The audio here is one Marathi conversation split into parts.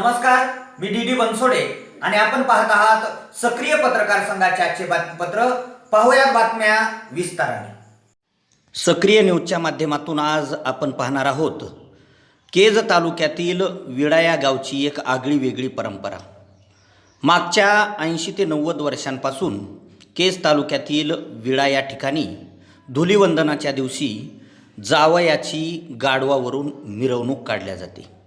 नमस्कार मी डी डी बनसोडे आणि आपण पाहत आहात सक्रिय पत्रकार संघाचे आजचे बातमीपत्र पाहूयात बातम्या विस्ताराने. सक्रिय न्यूजच्या माध्यमातून आज आपण पाहणार आहोत केज तालुक्यातील विडा या गावची एक आगळी वेगळी परंपरा. मागच्या ऐंशी ते नव्वद वर्षांपासून केज तालुक्यातील विडा या ठिकाणी धुलीवंदनाच्या दिवशी जावयाची गाढवावरून मिरवणूक काढल्या जाते.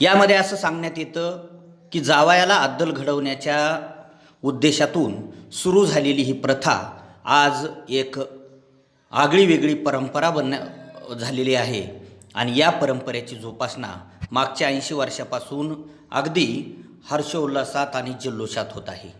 यामध्ये असं सांगण्यात येतं की जावयाला अद्दल घडवण्याच्या उद्देशातून सुरू झालेली ही प्रथा आज एक आगळी वेगळी परंपरा बनण्या झालेली आहे. आणि या परंपरेची जोपासना मागच्या ऐंशी वर्षापासून अगदी हर्षोल्लासात आणि जल्लोषात होत आहे.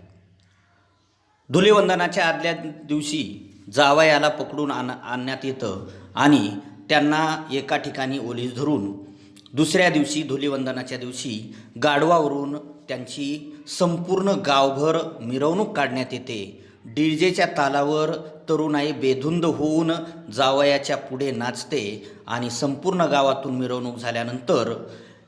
धुलीवंदनाच्या आदल्या दिवशी जावयाला पकडून आण आणण्यात येतं आणि त्यांना एका ठिकाणी ओलीस धरून दुसऱ्या दिवशी धुलिवंदनाच्या दिवशी गाढवावरून त्यांची संपूर्ण गावभर मिरवणूक काढण्यात येते. डीजेच्या तालावर तरुणाई बेधुंद होऊन जावयाच्या पुढे नाचते आणि संपूर्ण गावातून मिरवणूक झाल्यानंतर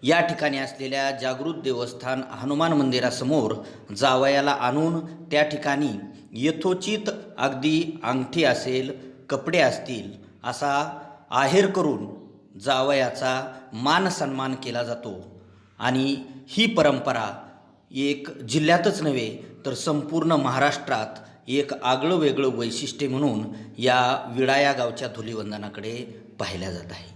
या ठिकाणी असलेल्या जागृत देवस्थान हनुमान मंदिरासमोर जावयाला आणून त्या ठिकाणी यथोचित अगदी अंगठी असेल कपडे असतील असा आहेर करून जावयाचा मान सन्मान केला जातो. आणि ही परंपरा एक जिल्ह्यातच नव्हे तर संपूर्ण महाराष्ट्रात एक आगळं वेगळं वैशिष्ट्य म्हणून या विडा या गावच्या धुलीवंदनाकडे पाहिल्या जात आहे.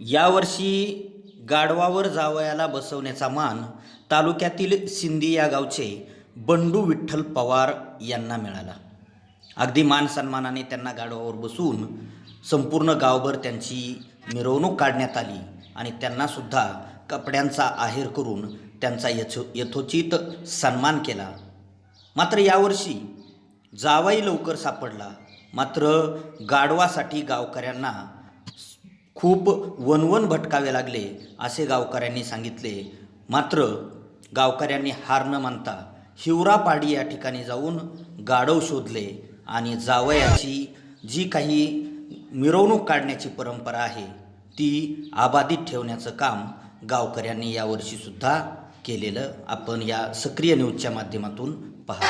यावर्षी गाढवावर जावयाला बसवण्याचा मान तालुक्यातील सिंदी या गावचे बंडू विठ्ठल पवार यांना मिळाला. अगदी मान सन्मानाने त्यांना गाढवावर बसून संपूर्ण गावभर त्यांची मिरवणूक काढण्यात आली आणि त्यांनासुद्धा कपड्यांचा आहेर करून त्यांचा यथो यथोचित सन्मान केला. मात्र यावर्षी जावाई लवकर सापडला. मात्र गाढवासाठी गावकऱ्यांना खूप वनवन भटकावे लागले असे गावकऱ्यांनी सांगितले. मात्र गावकऱ्यांनी हार न मानता हिवरापाडी या ठिकाणी जाऊन गाढव शोधले. आणि जावयाची जी काही मिरवणूक काढण्याची परंपरा आहे ती आबाधित ठेवण्याचं काम गावकऱ्यांनी यावर्षीसुद्धा केलेलं आपण या सक्रिय न्यूजच्या माध्यमातून पाहतो.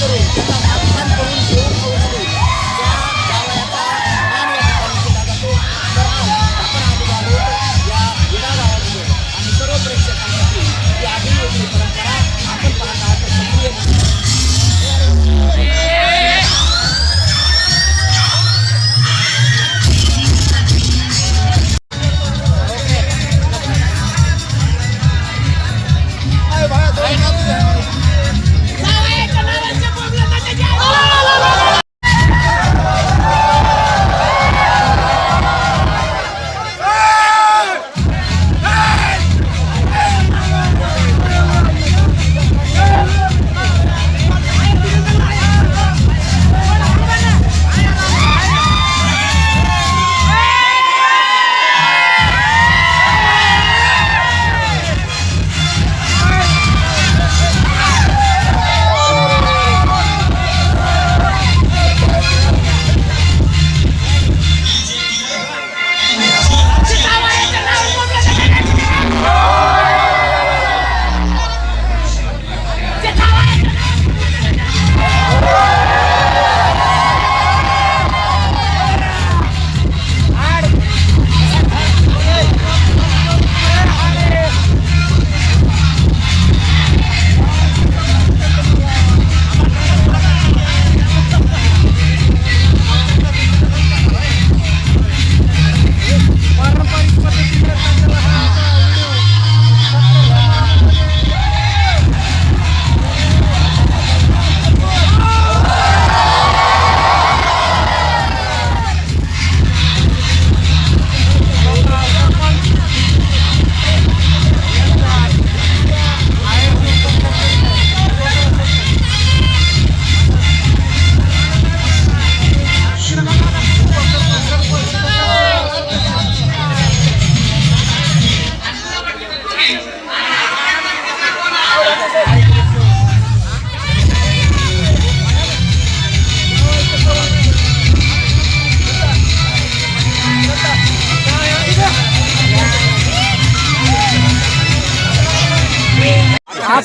করে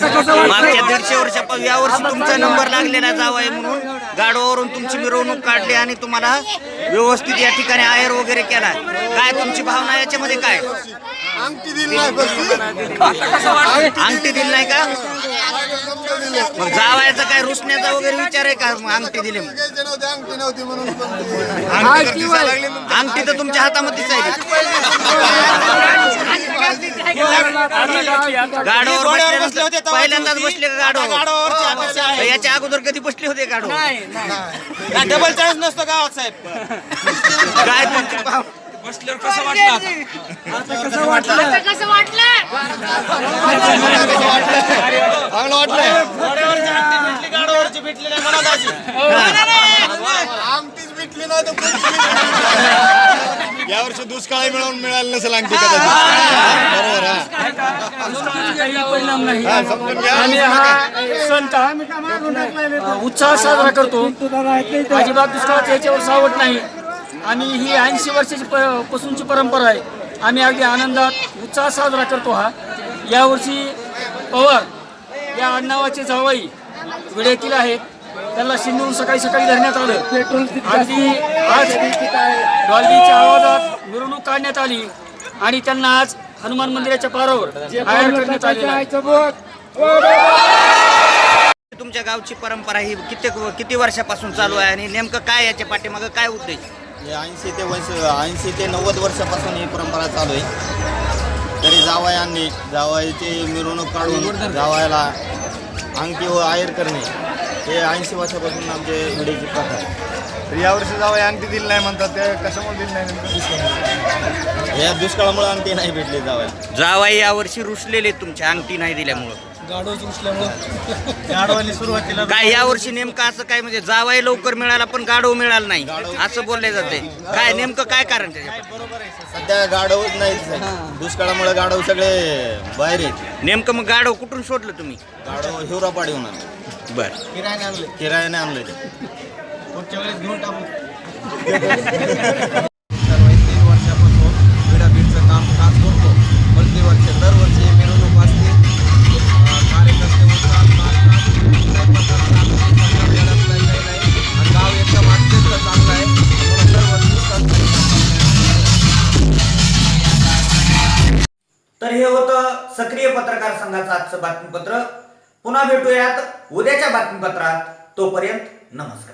मागच्या दीडशे वर्षापासून या वर्षी तुमचा नंबर लागलेला जावाय म्हणून गाडवावरून तुमची मिरवणूक काढली आणि तुम्हाला व्यवस्थित या ठिकाणी आयर वगैरे केला. काय तुमची भावना याच्यामध्ये काय? अंगठी दिली नाही अंगठी दिली नाही का? मग जावायचा काय रुसण्याचा वगैरे विचार आहे का? मग अंगठी दिली नव्हते अंगठी नव्हती म्हणून पण ते- अंगठी तर तुमच्या हातामध्येच आहे गाडोवर बसले नसते पहिल्यांदाच बसले का गाडोवर याच्या अगोदर कधी बसले होते गाडोवर डबल चान्स नसतो गावात साहेब. काय तुमची भाव बसल्यावर कसं वाटलं आता? कसं वाटलं? चांगलं भेटली गाडावरची भेटली नाही मला दाजी. अंगठीच भेटली नाही तर दुष्काळ मिळवून मिळालं नसेल कदाचित. बरोबर हा. हा. आणि हा संत उत्साह साजरा करतो. अजिबात दुष्काळाचं याच्यावर सावट नाही. आणि ही ऐंशी वर्षाची प पासूनची परंपरा आहे. आम्ही अगदी आनंदात उत्साह साजरा करतो हा. यावर्षी पवार या आडनावाचे जावई विड्यातील आहेत. त्यांना शिंदून सकाळी सकाळी धरण्यात आलं. अगदी आज डॉल्बीच्या आवाजात मिरवणूक काढण्यात आली आणि त्यांना आज हनुमान मंदिराच्या पारावर आयर करण्यात आहे. तुमच्या गावची परंपरा ही किती किती वर्षापासून चालू आहे आणि नेमकं काय याच्या पाठीमागं काय उद्देश? ऐंशी ते वर्ष ऐंशी ते नव्वद वर्षापासून ही परंपरा चालू आहे. तरी जावयांनी जावयाची मिरवणूक काढून जावयाला अंगठी व आयर करणे हे ऐंशी वर्षापासून आमचे घडीची प्रथा आहे. तर यावर्षी जावं अंगठी दिली नाही म्हणतात ते कशामुळे दिली नाही नेमकं दुष्काळ या दुष्काळामुळे अंगठी नाही भेटली जावयाला. जावाई यावर्षी रुसलेले तुमच्या अंगठी नाही दिल्यामुळं. गाडवानी सुरुवातीला काय यावर्षी नेमकं असं काय म्हणजे जावाई लवकर मिळाला पण गाडव मिळाला नाही. असं बोलले जाते. काय नेमकं काय कारण त्याच्या सध्या गाढवच नाही दुष्काळामुळे गाढव सगळे बाहेर आहेत. नेमकं मग गाडव कुठून शोधलं तुम्ही? गाढव हिवरापाडी होणार. बर. किरायने आणले किरायाने आणलं ते. पुढच्या वेळेस घेऊन टाकू. सक्रिय पत्रकार संघाचं आजचं बातमीपत्र. पुन्हा भेटूयात उद्याच्या बातमीपत्रात. तोपर्यंत नमस्कार.